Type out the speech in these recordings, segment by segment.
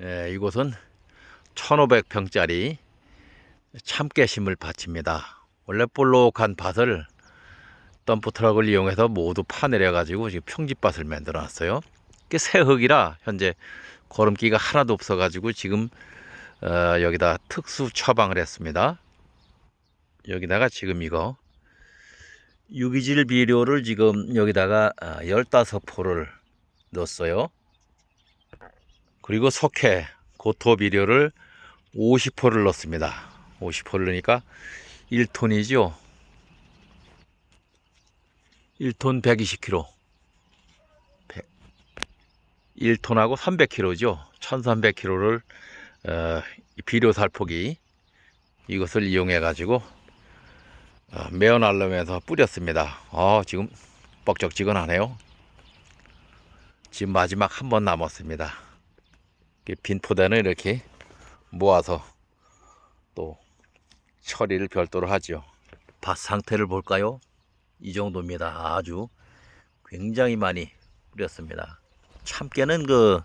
예, 이곳은 1500평짜리 참깨 심을 밭입니다. 원래 볼록한 밭을 덤프트럭을 이용해서 모두 파내려 가지고 지금 평지밭을 만들어 놨어요. 이게 새 흙이라 현재 거름기가 하나도 없어 가지고 지금 어, 여기다 특수 처방을 했습니다. 여기다가 지금 이거 유기질 비료를 지금 여기다가 15포를 넣었어요. 그리고 석회, 고토 비료를 50포를 넣습니다. 50포를 넣으니까 1톤이죠. 1톤 120kg. 1톤하고 300kg죠. 1300kg를 어, 비료 살포기 이것을 이용해 가지고 어, 매어 날르면서 뿌렸습니다. 어, 지금 뻑적지근하네요. 지금 마지막 한 번 남았습니다. 빈 포대는 이렇게 모아서 또 처리를 별도로 하죠. 밭 상태를 볼까요? 이 정도입니다. 아주 굉장히 많이 뿌렸습니다. 참깨는 그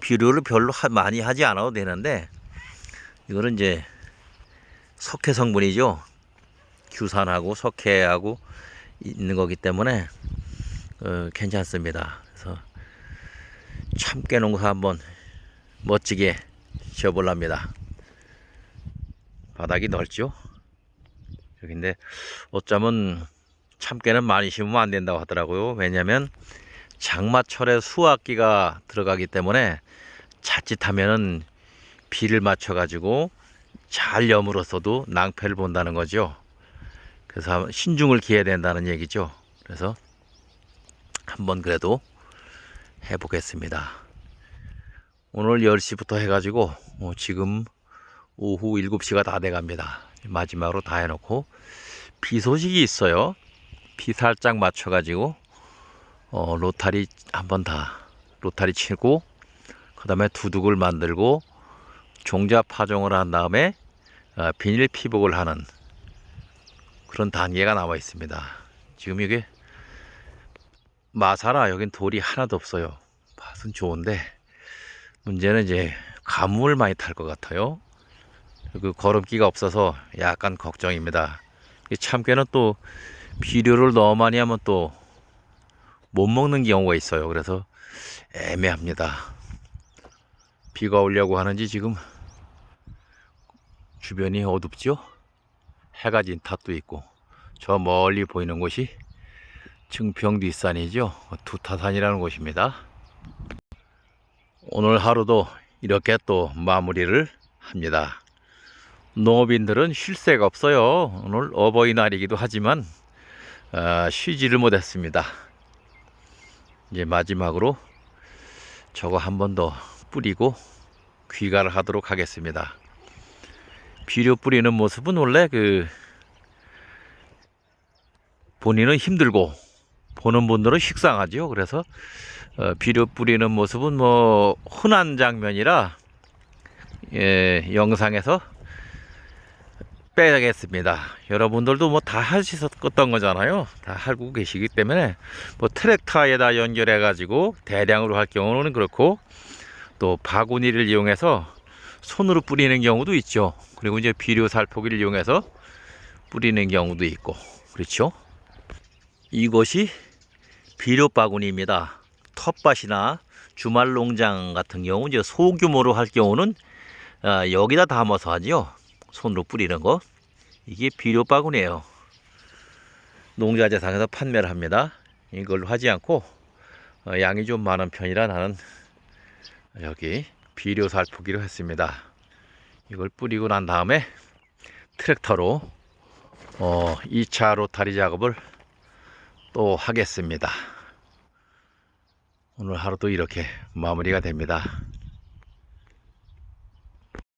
비료를 별로 하- 많이 하지 않아도 되는데 이거는 이제 석회 성분이죠. 규산하고 석회하고 있는 거기 때문에 어, 괜찮습니다. 그래서 참깨 농사 한번 멋지게 지어볼랍니다. 바닥이 넓죠? 여기인데 어쩌면 참깨는 많이 심으면 안 된다고 하더라고요. 왜냐면 장마철에 수확기가 들어가기 때문에 자칫하면은 비를 맞춰 가지고 잘 여물었어도 낭패를 본다는 거죠. 그래서 신중을 기해야 된다는 얘기죠. 그래서 한번 그래도 해보겠습니다. 오늘 10시부터 해가지고 어, 지금 오후 7시가 다 돼갑니다. 마지막으로 다 해놓고 비 소식이 있어요. 비 살짝 맞춰가지고 어, 로타리 한번 다 로타리 치고 그 다음에 두둑을 만들고 종자 파종을 한 다음에 어, 비닐 피복을 하는 그런 단계가 남아 있습니다. 지금 이게 마사라 여긴 돌이 하나도 없어요. 밭은 좋은데 문제는 이제 가뭄을 많이 탈 것 같아요. 그 거름기가 없어서 약간 걱정입니다. 이 참깨는 또 비료를 너무 많이 하면 또 못 먹는 경우가 있어요. 그래서 애매합니다. 비가 오려고 하는지 지금 주변이 어둡죠? 해가 진 탓도 있고 저 멀리 보이는 곳이 증평 뒷산이죠. 두타산이라는 곳입니다. 오늘 하루도 이렇게 또 마무리를 합니다. 농업인들은 쉴 새가 없어요. 오늘 어버이날이기도 하지만 아, 쉬지를 못했습니다. 이제 마지막으로 저거 한 번 더 뿌리고 귀가를 하도록 하겠습니다. 비료 뿌리는 모습은 원래 그 본인은 힘들고 보는 분들은 식상하죠. 그래서 어, 비료 뿌리는 모습은 뭐 흔한 장면이라 예, 영상에서 빼야겠습니다. 여러분들도 뭐 다 하셨던 거잖아요. 다 알고 계시기 때문에 뭐 트랙터에다 연결해 가지고 대량으로 할 경우는 그렇고 또 바구니를 이용해서 손으로 뿌리는 경우도 있죠. 그리고 이제 비료 살포기를 이용해서 뿌리는 경우도 있고 그렇죠. 이것이 비료 바구니입니다. 텃밭이나 주말 농장 같은 경우 이제 소규모로 할 경우는 아, 여기다 담아서 하죠. 손으로 뿌리는 거. 이게 비료 바구니예요. 농자재상에서 판매를 합니다. 이걸로 하지 않고 어, 양이 좀 많은 편이라 나는 여기 비료 살포기로 했습니다. 이걸 뿌리고 난 다음에 트랙터로 어, 2차 로타리 작업을 또 하겠습니다. 오늘 하루도 이렇게 마무리가 됩니다.